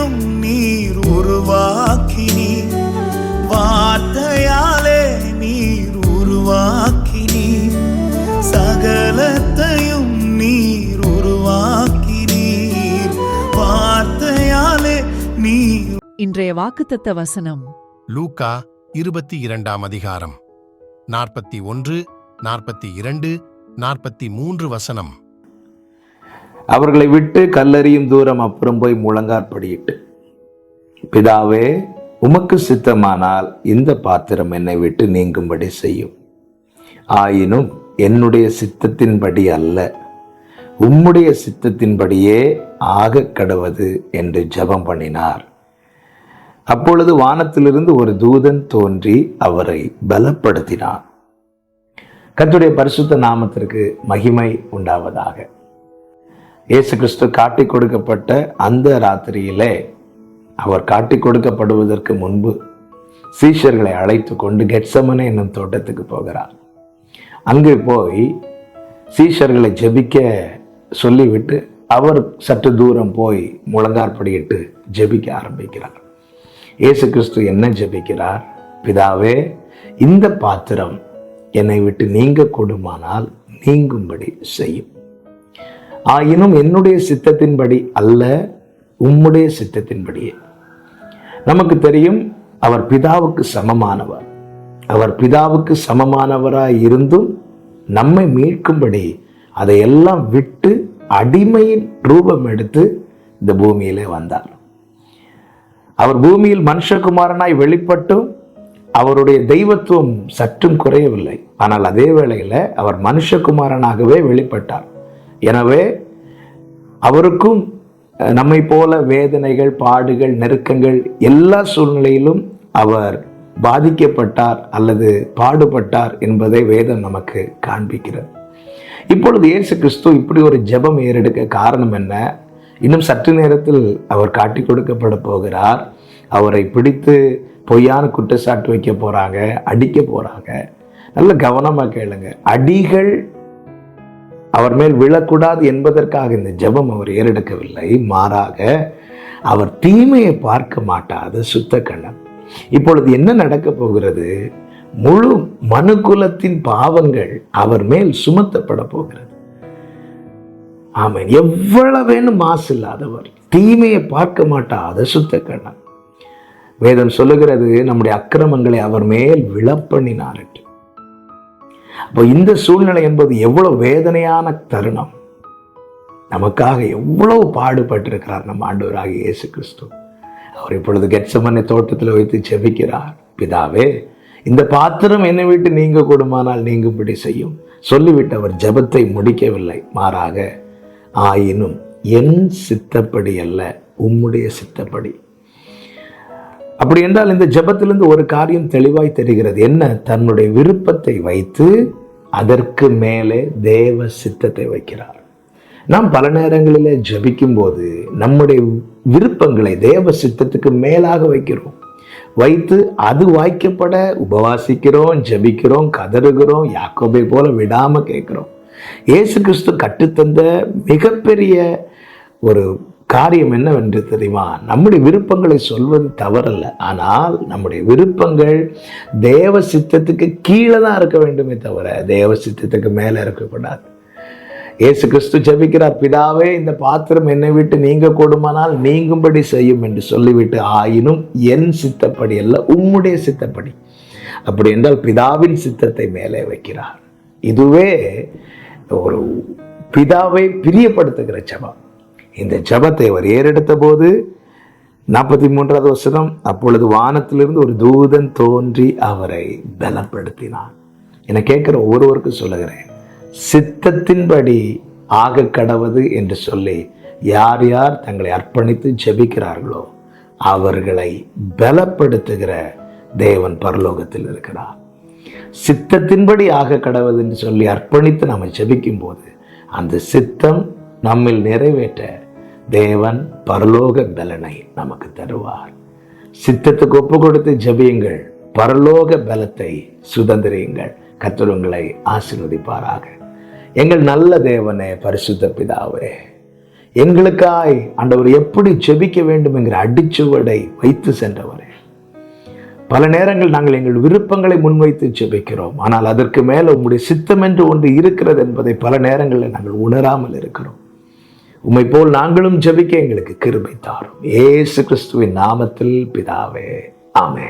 சகலத்தையும் நீர் உருவாக்கினீர் வார்த்தையாலே நீர் உருவாக்கினீர் சகலத்தையும் நீர் உருவாக்கினீர். வார்த்தையாலே நீர் இன்றைய வாக்குத்தத்த வசனம். லூக்கா இருபத்தி இரண்டாம் அதிகாரம். நாற்பத்தி ஒன்று நாற்பத்தி இரண்டு நாற்பத்தி மூன்று வசனம். அவர்களை விட்டு கல்லறியும் தூரம் அப்புறம் போய் முழங்காற்படியிட்டு பிதாவே உமக்கு சித்தமானால் இந்த பாத்திரம் என்னை விட்டு நீங்கும்படி செய்யும். ஆயினும் என்னுடைய சித்தத்தின்படி அல்ல. உம்முடைய சித்தத்தின்படியே ஆகக் கடவது என்று ஜெபம் பண்ணினார். அப்பொழுது வானத்திலிருந்து ஒரு தூதன் தோன்றி அவரை பலப்படுத்தினான். கத்துடைய பரிசுத்த நாமத்திற்கு மகிமை உண்டாவதாக. இயேசு கிறிஸ்து காட்டிக் கொடுக்கப்பட்ட அந்த ராத்திரியிலே அவர் காட்டிக் கொடுக்கப்படுவதற்கு முன்பு சீஷர்களை அழைத்து கொண்டு கெட்சமனே என்னும் தோட்டத்துக்கு போகிறார். அங்கே போய் சீஷர்களை ஜெபிக்க சொல்லிவிட்டு அவர் சற்று தூரம் போய் முழங்காற்படியிட்டு ஜெபிக்க ஆரம்பிக்கிறார். இயேசு கிறிஸ்து என்ன ஜெபிக்கிறார்? பிதாவே இந்த பாத்திரம் என்னை விட்டு நீங்க கொடுமானால் நீங்கும்படி செய்யும். ஆயினும் என்னுடைய சித்தத்தின்படி அல்ல உம்முடைய சித்தத்தின்படியே. நமக்கு தெரியும் அவர் பிதாவுக்கு சமமானவர். அவர் பிதாவுக்கு சமமானவராய் இருந்தும் நம்மை மீட்கும்படி அதையெல்லாம் விட்டு அடிமையின் ரூபம் எடுத்து இந்த பூமியிலே வந்தார். அவர் பூமியில் மனுஷகுமாரனாய் வெளிப்பட்டும் அவருடைய தெய்வத்துவம் சற்றும் குறையவில்லை. ஆனால் அதே வேளையில் அவர் மனுஷகுமாரனாகவே வெளிப்பட்டார். எனவே அவருக்கும் நம்மை போல வேதனைகள் பாடுகள் நெருக்கங்கள் எல்லா சூழ்நிலையிலும் அவர் பாதிக்கப்பட்டார் அல்லது பாடுபட்டார் என்பதை வேதம் நமக்கு காண்பிக்கிறது. இப்பொழுது இயேசு கிறிஸ்து இப்படி ஒரு ஜெபம் ஏறெடுக்க காரணம் என்ன? இன்னும் சற்று நேரத்தில் அவர் காட்டி கொடுக்கப்பட போகிறார். அவரை பிடித்து பொய்யான குற்றச்சாட்டு வைக்க போகிறாங்க அடிக்க போகிறாங்க நல்ல கவனமாக கேளுங்க. அடிகள் அவர் மேல் விழக்கூடாது என்பதற்காக இந்த ஜெபம் அவர் ஏறெடுக்கவில்லை. மாறாக அவர் தீமையை பார்க்க மாட்டாத சுத்த கண்ணம் இப்பொழுது என்ன நடக்க போகிறது? முழு மனுக்குலத்தின் பாவங்கள் அவர் மேல் சுமத்தப்பட போகிறது. ஆமென். எவ்வளவேனும் மாசு இல்லாதவர் தீமையை பார்க்க மாட்டாத சுத்த கண்ணன். வேதம் சொல்லுகிறது நம்முடைய அக்கிரமங்களை அவர் மேல் விழப்பண்ணினார் அப்போ இந்த சூழ்நிலை என்பது எவ்வளவு வேதனையான தருணம். நமக்காக எவ்வளவு பாடுபட்டிருக்கிறார் நம்ம ஆண்டவராக இயேசு கிறிஸ்து. அவர் இப்பொழுது கெட்சமனை தோட்டத்தில் வைத்து செபிக்கிறார் பிதாவே இந்த பாத்திரம் என்னை விட்டு நீங்க கொடுமானால் நீங்கும்படி செய்யும். சொல்லிவிட்டு அவர் ஜெபத்தை முடிக்கவில்லை. மாறாக ஆயினும் என் சித்தப்படி அல்ல உம்முடைய சித்தப்படி. அப்படி என்றால் இந்த ஜபத்திலிருந்து ஒரு காரியம் தெளிவாய் தெரிகிறது. என்ன? தன்னுடைய விருப்பத்தை வைத்து அதற்கு மேலே தேவ சித்தத்தை வைக்கிறார். நாம் பல நேரங்களில் ஜெபிக்கும் போது நம்முடைய விருப்பங்களை தேவ சித்தத்துக்கு மேலாக வைக்கிறோம். வைத்து அது வாய்க்கப்பட உபவாசிக்கிறோம் ஜெபிக்கிறோம் கதறுகிறோம் யாக்கோபை போல விடாமல் கேட்குறோம். இயேசு கிறிஸ்து கற்றுத்தந்த மிகப்பெரிய ஒரு காரியம் என்னவென்று தெரியுமா? நம்முடைய விருப்பங்களை சொல்வது தவறல்ல. ஆனால் நம்முடைய விருப்பங்கள் தேவ சித்தத்துக்கு கீழே தான் இருக்க வேண்டுமே தவிர தேவ சித்தத்துக்கு மேலே இருக்கக்கூடாது. இயேசு கிறிஸ்து ஜபிக்கிறார் பிதாவே இந்த பாத்திரம் என்னை விட்டு நீங்க கொடுமானால் நீங்கும்படி செய்யும் என்று சொல்லிவிட்டு ஆயினும் என் சித்தப்படி அல்ல உம்முடைய சித்தப்படி. அப்படி என்றால் பிதாவின் சித்தத்தை மேலே வைக்கிறார். இதுவே ஒரு பிதாவை பிரியப்படுத்துகிற ஜெபம். இந்த ஜெபத்தை அவர் ஏறெடுத்த போது நாற்பத்தி மூன்றாவது வருஷம் அப்பொழுது வானத்திலிருந்து ஒரு தூதன் தோன்றி அவரை பலப்படுத்தினான். என கேட்குற ஒவ்வொருவருக்கும் சொல்லுகிறேன் சித்தத்தின்படி ஆக கடவது என்று சொல்லி யார் யார் தங்களை அர்ப்பணித்து ஜெபிக்கிறார்களோ அவர்களை பலப்படுத்துகிற தேவன் பரலோகத்தில் இருக்கிறார். சித்தத்தின்படி ஆக கடவுதுன்னு என்று சொல்லி அர்ப்பணித்து நம்ம ஜெபிக்கும் போது அந்த சித்தம் நம்மில் நிறைவேற்ற தேவன் பரலோக பலனை நமக்கு தருவார். சித்தத்துக்கு ஒப்பு கொடுத்து ஜபியுங்கள். பரலோக பலத்தை சுதந்திரியுங்கள். கத்தருங்களை ஆசீர்வதிப்பாராக. எங்கள் நல்ல தேவனே பரிசுத்த பிதாவே எங்களுக்காய் அண்டவர் எப்படி ஜெபிக்க வேண்டும் என்கிற அடிச்சுவடை வைத்து சென்றவரே. பல நேரங்கள் நாங்கள் எங்கள் விருப்பங்களை முன்வைத்து ஜெபிக்கிறோம். ஆனால் அதற்கு மேலே உங்களுடைய சித்தம் என்று ஒன்று இருக்கிறது என்பதை பல நேரங்களில் நாங்கள் உணராமல் இருக்கிறோம். உம்மை போல் நாங்களும் ஜபிக்க எங்களுக்கு கிருபை தாரும். ஏசு கிறிஸ்துவின் நாமத்தில் பிதாவே. ஆமே